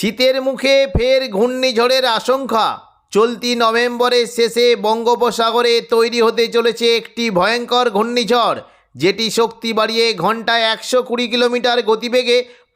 শীতের মুখে ফের ঘূর্ণিঝড়ের আশঙ্কা। চলতি নভেম্বরের শেষে বঙ্গোপসাগরে তৈরি হতে চলেছে একটি ভয়ঙ্কর ঘূর্ণিঝড়, যেটি শক্তি বাড়িয়ে ঘন্টায় একশো কুড়ি কিলোমিটার গতিবেগে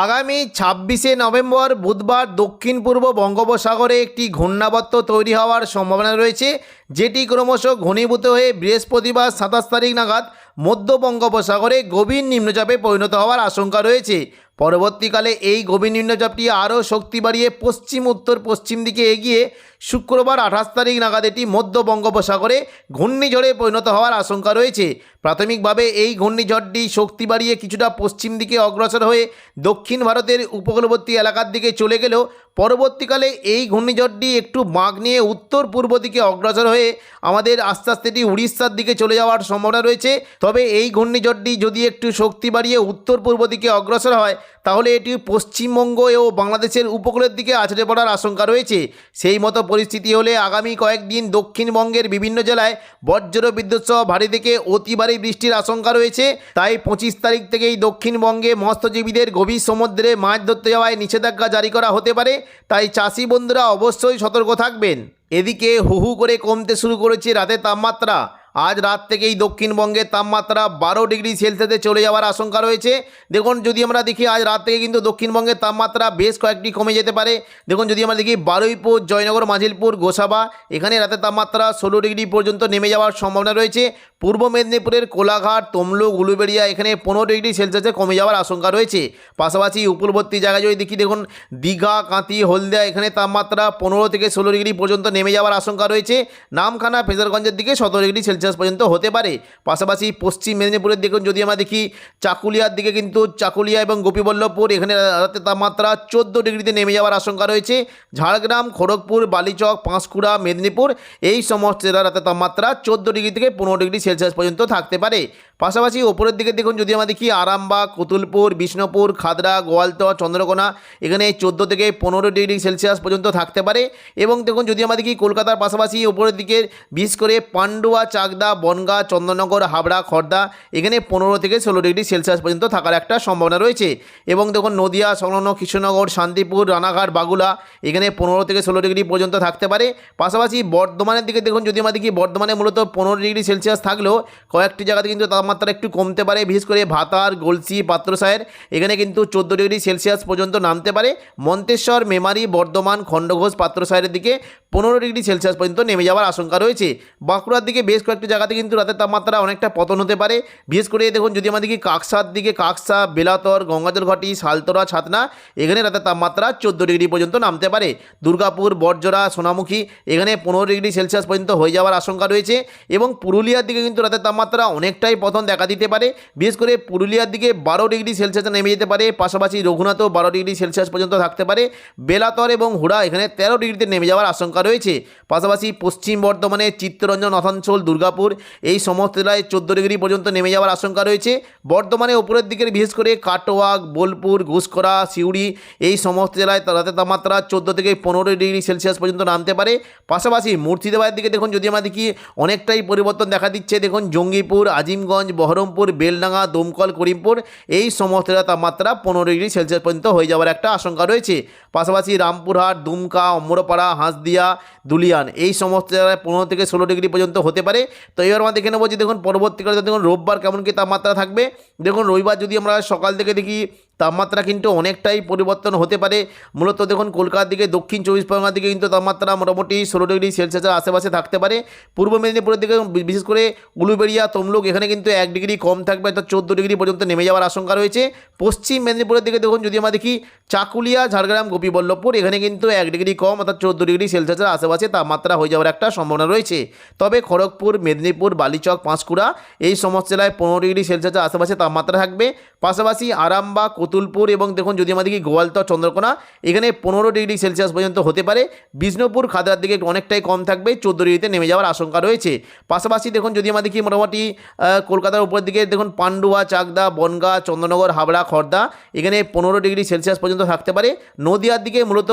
আগামী ছাব্বিশে নভেম্বর বুধবার দক্ষিণ পূর্ব বঙ্গোপসাগরে একটি ঘূর্ণাবর্ত তৈরি হওয়ার সম্ভাবনা রয়েছে, যেটি ক্রমশ ঘনীভূত হয়ে বৃহস্পতিবার সাতাশ তারিখ নাগাদ মধ্য বঙ্গোপসাগরে গভীর নিম্নচাপে পরিণত হওয়ার আশঙ্কা রয়েছে। পরবর্তীকালে এই গভীর নিম্নচাপটি আরও শক্তি বাড়িয়ে পশ্চিম, উত্তর, পশ্চিম দিকে এগিয়ে শুক্রবার আঠাশ তারিখ নাগাদ এটি মধ্য বঙ্গোপসাগরে ঘূর্ণিঝড়ে পরিণত হওয়ার আশঙ্কা রয়েছে। প্রাথমিকভাবে এই ঘূর্ণিঝড়টি শক্তি বাড়িয়ে কিছুটা পশ্চিম দিকে অগ্রসর হয়ে দক্ষিণ ভারতের উপকূলবর্তী এলাকার দিকে চলে গেলেও পরবর্তীকালে এই ঘূর্ণিঝড়টি একটু বাঁক নিয়ে উত্তর পূর্ব দিকে অগ্রসর হয়ে আমাদের আস্তে আস্তে এটি উড়িষ্যার দিকে চলে যাওয়ার সম্ভাবনা রয়েছে। তবে এই ঘূর্ণিঝড়টি যদি একটু শক্তি বাড়িয়ে উত্তর পূর্ব দিকে অগ্রসর হয়, তাহলে এটি পশ্চিমবঙ্গ ও বাংলাদেশের উপকূলের দিকে আছড়ে পড়ার আশঙ্কা রয়েছে। সেই মতো পরিস্থিতি হলে আগামী কয়েকদিন দক্ষিণবঙ্গের বিভিন্ন জেলায় বজ্র বিদ্যুৎ সহ ভারী থেকে অতি ভারী বৃষ্টির আশঙ্কা রয়েছে। তাই পঁচিশ তারিখ থেকেই দক্ষিণবঙ্গে মৎস্যজীবীদের গভীর সমুদ্রে মাছ ধরতে যাওয়ায় নিষেধাজ্ঞা জারি করা হতে পারে। তাই চাষি বন্ধুরা অবশ্যই সতর্ক থাকবেন। এদিকে হুহু করে কমতে শুরু করেছে রাতের তাপমাত্রা। আজ রাত থেকেই দক্ষিণবঙ্গের তাপমাত্রা বারো ডিগ্রি সেলসিয়াসে চলে যাওয়ার আশঙ্কা রয়েছে। দেখুন, যদি আমরা দেখি আজ রাত থেকে কিন্তু দক্ষিণবঙ্গের তাপমাত্রা বেশ কয়েকটি কমে যেতে পারে। দেখুন, যদি আমরা দেখি বারুইপুর, জয়নগর মাঝিলপুর গোসাবা, এখানে রাতের তাপমাত্রা ষোলো ডিগ্রি পর্যন্ত নেমে যাওয়ার সম্ভাবনা রয়েছে। পূর্ব মেদিনীপুরের কোলাঘাট, তমলুক, উলুবেড়িয়া এখানে পনেরো ডিগ্রি সেলসিয়াসে কমে যাওয়ার আশঙ্কা রয়েছে। পাশাপাশি উপকূলবর্তী জায়গায় যদি দেখি, দেখুন, দীঘা কাঁতি হলদিয়া এখানে তাপমাত্রা পনেরো থেকে ষোলো ডিগ্রি পর্যন্ত নেমে যাওয়ার আশঙ্কা রয়েছে। নামখানা, ফেজারগঞ্জের দিকে সতেরো ডিগ্রি সেলসিয়াস পর্যন্ত হতে পারে। পাশাপাশি পশ্চিম মেদিনীপুরের দেখুন যদি আমরা দেখি, চাকুলিয়ার দিকে কিন্তু চাকুলিয়া এবং গোপীবল্লভপুর, এখানে রাতে তাপমাত্রা চোদ্দ ডিগ্রিতে নেমে যাওয়ার আশঙ্কা রয়েছে। ঝাড়গ্রাম, খড়গপুর, বালিচক, পাঁশকুড়া, মেদিনীপুর, এই সমস্ত জেলার রাতের তাপমাত্রা চোদ্দ ডিগ্রি থেকে পনেরো ডিগ্রি সেলসিয়াস পর্যন্ত থাকতে পারে। পাশাপাশি ওপরের দিকে দেখুন যদি আমরা দেখি, আরামবাগ, কতুলপুর, বিষ্ণুপুর খাদড়া গোয়ালতোয়া, চন্দ্রকোনা, এখানে চোদ্দ থেকে পনেরো ডিগ্রি সেলসিয়াস পর্যন্ত থাকতে পারে। এবং দেখুন, যদি আমরা দেখি, কলকাতার পাশাপাশি ওপরের দিকে বিশেষ করে পান্ডুয়া চাকদা বনগা, চন্দননগর, হাবড়া, খর্দা এখানে পনেরো থেকে ষোলো ডিগ্রি সেলসিয়াস পর্যন্ত থাকার একটা সম্ভাবনা রয়েছে। এবং দেখুন নদিয়া, সংলগ্ন কৃষ্ণনগর, শান্তিপুর, রানাঘাট, বাগুলা এখানে পনেরো থেকে ষোলো ডিগ্রি পর্যন্ত থাকতে পারে। পাশাপাশি বর্ধমানের দিকে দেখুন, যদি আমরা দেখি বর্ধমানে মূলত পনেরো ডিগ্রি সেলসিয়াস থাকলেও কয়েকটি জায়গাতে কিন্তু তাপমাত্রা একটু কমতে পারে, বিশেষ করে ভাতার, গলসি পাত্রসায়ের এখানে কিন্তু চোদ্দ ডিগ্রি সেলসিয়াস পর্যন্ত নামতে পারে। মন্তেশ্বর, মেমারি, বর্ধমান, খণ্ডঘোষ পাত্রসায়ের দিকে পনেরো ডিগ্রি সেলসিয়াস পর্যন্ত নেমে যাওয়ার আশঙ্কা রয়েছে। বাঁকুড়ার দিকে বেশ কয়েকটি জায়গাতে কিন্তু রাতের তাপমাত্রা অনেকটা পতন হতে পারে। বিশেষ করে দেখুন, যদি দেখি কাকসার দিকে, কাকসা, বেলাতর, গঙ্গাজল ঘাটি, শালতরা, ছাতনা, এখানে রাতের তাপমাত্রা চোদ্দ ডিগ্রি পর্যন্ত নামতে পারে। দুর্গাপুর, বটজোড়া, সোনামুখী, এখানে পনেরো ডিগ্রি সেলসিয়াস পর্যন্ত হয়ে যাওয়ার আশঙ্কা রয়েছে এবং পুরুলিয়ার দিকে কিন্তু রাতের তাপমাত্রা অনেকটাই পতন দেখা দিতে পারে। বিশেষ করে পুরুলিয়ার দিকে বারো ডিগ্রি সেলসিয়াস নেমে যেতে পারে, পাশাপাশি রঘুনাথও বারো ডিগ্রি সেলসিয়াস পর্যন্ত থাকতে পারে। বেলাতর এবং হুড়া এখানে তেরো ডিগ্রিতে নেমে যাওয়ার আশঙ্কা রয়েছে। পাশাপাশি পশ্চিম বর্ধমানে চিত্তরঞ্জন আসানসোল দুর্গাপুর এই সমস্ত জেলায় চোদ্দ ডিগ্রি পর্যন্ত নেমে যাওয়ার আশঙ্কা রয়েছে। বর্ধমানে ওপরের দিকের বিশেষ করে কাটোয়াক বোলপুর ঘুষকরা সিউড়ি, এই সমস্ত জেলায় রাতের তাপমাত্রা চোদ্দ থেকে পনেরো ডিগ্রি সেলসিয়াস পর্যন্ত নামতে পারে। পাশাপাশি মুর্শিদাবাদের দিকে দেখুন, যদি আমরা দেখি অনেকটাই পরিবর্তন দেখা দিচ্ছে, দেখুন জঙ্গিপুর, আজিমগঞ্জ, বহরমপুর, বেলডাঙ্গা, দমকল, করিমপুর, এই সমস্ত জেলার তাপমাত্রা পনেরো ডিগ্রি সেলসিয়াস পর্যন্ত হয়ে যাওয়ার একটা আশঙ্কা রয়েছে। পাশাপাশি রামপুরহাট, দুমকা অমরপাড়া হাঁসদিয়া, দুলিয়ান, এই সমস্ত জায়গায় পনেরো থেকে ষোলো ডিগ্রি পর্যন্ত হতে পারে। তো এবার আমরা দেখে নেব যে দেখুন পরবর্তীকালে দেখুন রোববার কেমন কি তাপমাত্রা থাকবে। দেখুন রবিবার যদি আমরা সকাল থেকে দেখি তাপমাত্রা কিন্তু অনেকটাই পরিবর্তন হতে পারে। মূলত দেখুন, কলকাতার দিকে, দক্ষিণ চব্বিশ পরগনার দিকে কিন্তু তাপমাত্রা মোটামুটি ষোলো ডিগ্রি সেলসিয়াসের আশেপাশে থাকতে পারে। পূর্ব মেদিনীপুরের দিকে বিশেষ করে উলুবেড়িয়া, তমলুক, এখানে কিন্তু এক ডিগ্রি কম থাকবে, অর্থাৎ চোদ্দ ডিগ্রি পর্যন্ত নেমে যাওয়ার আশঙ্কা রয়েছে। পশ্চিম মেদিনীপুরের দিকে দেখুন, যদি আমরা দেখি, চাকুলিয়া, ঝাড়গ্রাম, গোপীবল্লভপুর, এখানে কিন্তু এক ডিগ্রি কম, অর্থাৎ চোদ্দ ডিগ্রি সেলসিয়াসের আশেপাশে তাপমাত্রা হয়ে যাওয়ার একটা সম্ভাবনা রয়েছে। তবে খড়গপুর, মেদিনীপুর, বালিচক, পাঁশকুড়া, এই সমস্ত জেলায় পনেরো ডিগ্রি সেলসিয়াসের আশেপাশে তাপমাত্রা থাকবে। পাশাপাশি আরামবাগ কতুলপুর এবং দেখুন যদি আমাদের কি গোয়ালতর চন্দ্রকোনা, এখানে পনেরো ডিগ্রি সেলসিয়াস পর্যন্ত হতে পারে। বিষ্ণুপুর খাদার দিকে অনেকটাই কম থাকবে, চোদ্দ ডিগ্রিতে নেমে যাওয়ার আশঙ্কা রয়েছে। পাশাপাশি দেখুন যদি আমাদের কি মোটামুটি কলকাতার উপর দিকে দেখুন পান্ডুয়া, চাকদা, বনগা, চন্দ্রনগর, হাবড়া, খর্দা, এখানে পনেরো ডিগ্রি সেলসিয়াস পর্যন্ত থাকতে পারে। নদিয়ার দিকে মূলত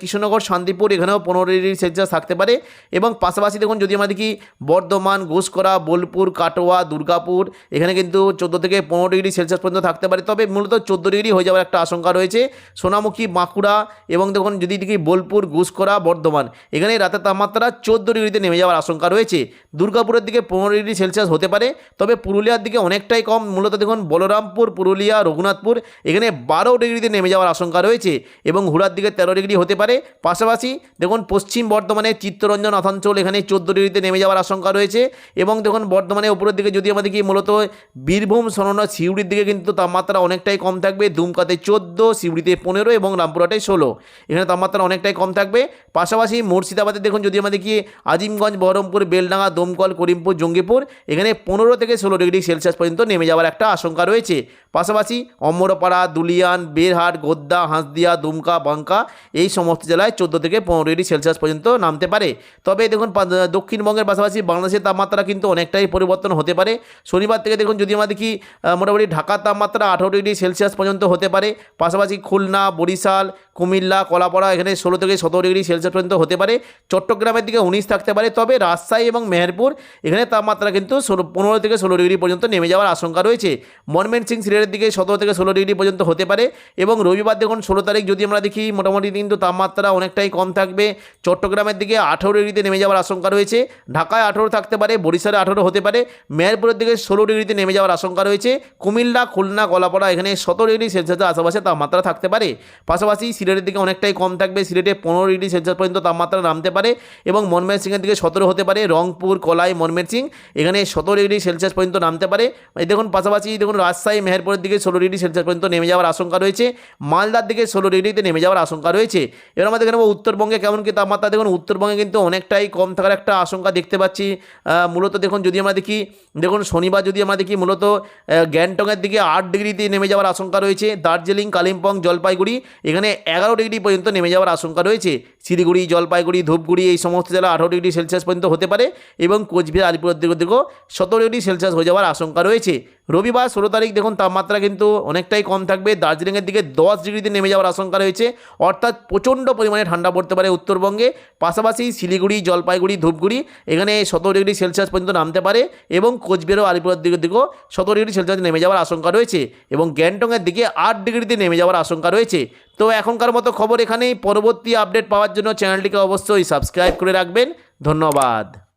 কৃষ্ণনগর, শান্তিপুর, এখানেও পনেরো ডিগ্রি সেলসিয়াস থাকতে পারে। এবং পাশাপাশি দেখুন যদি আমাদের কি বর্ধমান, ঘুষকরা, বোলপুর, কাটোয়া, দুর্গাপুর, এখানে কিন্তু চোদ্দ থেকে পনেরো ডিগ্রি সেলসিয়াস পর্যন্ত থাকতে পারে। তবে মূলত চোদ্দ ডিগ্রি হয়ে যাওয়ার একটা আশঙ্কা রয়েছে। সোনামুখী, বাঁকুড়া এবং দেখুন যদি দেখি বোলপুর ঘুষকরা বর্ধমান, এখানে রাতের তাপমাত্রা চোদ্দ ডিগ্রিতে নেমে যাওয়ার আশঙ্কা রয়েছে। দুর্গাপুরের দিকে পনেরো ডিগ্রি সেলসিয়াস হতে পারে, তবে পুরুলিয়ার দিকে অনেকটাই কম, মূলত দেখুন বলরামপুর, পুরুলিয়া, রঘুনাথপুর, এখানে বারো ডিগ্রিতে নেমে যাওয়ার আশঙ্কা রয়েছে এবং হুড়ার দিকে তেরো ডিগ্রি হতে পারে। পাশাপাশি দেখুন পশ্চিম বর্ধমানে চিত্তরঞ্জন, আসানসোল, এখানে চোদ্দ ডিগ্রিতে নেমে যাওয়ার আশঙ্কা রয়েছে এবং দেখুন বর্ধমানে উপরের দিকে যদি আমাদের কি মূলত বীরভূম সননা সিউড়ির দিকে কিন্তু তাপমাত্রা অনেকটাই কম থাকবে দুমকাতে চোদ্দ, সিউড়িতে পনেরো এবং রামপুরহাটে ষোলো। এখানে তাপমাত্রা অনেকটাই কম থাকবে। পাশাপাশি মুর্শিদাবাদে দেখুন, যদি আমাদের কি আজিমগঞ্জ, বহরমপুর, বেলডাঙ্গা, দমকল, করিমপুর, জঙ্গিপুর, এখানে পনেরো থেকে ষোলো ডিগ্রি সেলসিয়াস পর্যন্ত নেমে যাওয়ার একটা আশঙ্কা রয়েছে। পাশাপাশি অমরপাড়া, দুলিয়ান, বেরহাট, গোদ্দা, হাঁসদিয়া, দুমকা বাঙ্কা এই সমস্ত জেলায় চোদ্দ থেকে পনেরো ডিগ্রি সেলসিয়াস পর্যন্ত নামতে পারে। তবে দেখুন দক্ষিণবঙ্গের পাশাপাশি বাংলাদেশের তাপমাত্রা কিন্তু অনেকটাই পরিবর্তন হতে পারে। শনিবার থেকে দেখুন, যদি আমাদের কি মোটামুটি ঢাকার তাপমাত্রা আঠারো ডিগ্রি সেলসিয়াস পর্যন্ত হতে পারে। পাশাপাশি খুলনা বরিশাল কুমিল্লা, কলাপাড়া, এখানে ষোলো থেকে সতেরো ডিগ্রি সেলসিয়াস পর্যন্ত হতে পারে। চট্টগ্রামের দিকে উনিশ থাকতে পারে। তবে রাজশাহী এবং মেহেরপুর, এখানে তাপমাত্রা কিন্তু পনেরো থেকে ষোলো ডিগ্রি পর্যন্ত নেমে যাওয়ার আশঙ্কা রয়েছে। মনমেন সিং সিলেটের দিকে সতেরো থেকে ষোলো ডিগ্রি পর্যন্ত হতে পারে এবং রবিবার দেখুন ষোলো তারিখ, যদি আমরা দেখি, মোটামুটি কিন্তু তাপমাত্রা অনেকটাই কম থাকবে। চট্টগ্রামের দিকে আঠেরো ডিগ্রিতে নেমে যাওয়ার আশঙ্কা রয়েছে। ঢাকায় আঠেরো থাকতে পারে, বরিশালে আঠেরো হতে পারে। মেহেরপুরের দিকে ষোলো ডিগ্রিতে নেমে যাওয়ার আশঙ্কা রয়েছে। কুমিল্লা, খুলনা, কলাপাড়া, এখানে সতেরো ডিগ্রি সেলসিয়াসের আশেপাশে তাপমাত্রা থাকতে পারে। পাশাপাশি সিলেটের দিকে অনেকটাই কম থাকবে। সিলেটে পনেরো ডিগ্রি সেলসিয়াস পর্যন্ত তাপমাত্রা নামতে পারে এবং মনমের দিকে সতেরো হতে পারে। রংপুর, কলাই মনমের এখানে সতেরো ডিগ্রি সেলসিয়াস পর্যন্ত নামতে পারে। দেখুন, পাশাপাশি দেখুন, রাজশাহী, মেহেরপুরের দিকে ষোলো ডিগ্রি সেলসিয়াস পর্যন্ত নেমে যাওয়ার আশঙ্কা রয়েছে। মালদার দিকে ষোলো ডিগ্রিতে নেমে যাওয়ার আশঙ্কা রয়েছে। এবার আমাদের দেখে উত্তরবঙ্গে কেমন কি তাপমাত্রা। দেখুন, উত্তরবঙ্গে কিন্তু অনেকটাই কম থাকার একটা আশঙ্কা দেখতে পাচ্ছি। মূলত দেখুন, যদি আমরা দেখি, দেখুন, শনিবার যদি আমরা দেখি, মূলত গ্যাংটকের দিকে আট ডিগ্রিতে নেমে যাওয়ার আশঙ্কা রয়েছে। দার্জিলিং, কালিম্পং, জলপাইগুড়ি এখানে এগারো ডিগ্রি পর্যন্ত নেমে যাওয়ার আশঙ্কা রয়েছে। শিলিগুড়ি, জলপাইগুড়ি, ধূপগুড়ি এই সমস্ত জেলা আঠারো ডিগ্রি সেলসিয়াস পর্যন্ত হতে পারে এবং কোচবিহার আলিপুর দীর্ঘ দীর্ঘ সতেরো ডিগ্রি সেলসিয়াস হয়ে যাওয়ার আশঙ্কা রয়েছে। রবিবার ষোলো তারিখ দেখুন, তাপমাত্রা কিন্তু অনেকটাই কম থাকবে। দার্জিলিংয়ের দিকে দশ ডিগ্রিতে নেমে যাওয়ার আশঙ্কা রয়েছে। অর্থাৎ প্রচণ্ড পরিমাণে ঠান্ডা পড়তে পারে উত্তরবঙ্গে। পাশাপাশি শিলিগুড়ি, জলপাইগুড়ি, ধূপগুড়ি, এখানে সতেরো ডিগ্রি সেলসিয়াস পর্যন্ত নামতে পারে এবং কোচবিহার আলিপুরের দিকের দিকেও সতেরো ডিগ্রি সেলসিয়াস নেমে যাওয়ার আশঙ্কা রয়েছে এবং গ্যাংটংয়ের দিকে আট ডিগ্রিতে নেমে যাওয়ার আশঙ্কা রয়েছে। তো এখনকার মতো খবর এখানেই। পরবর্তী আপডেট পাওয়ার জন্য চ্যানেলটিকে অবশ্যই সাবস্ক্রাইব করে রাখবেন। ধন্যবাদ।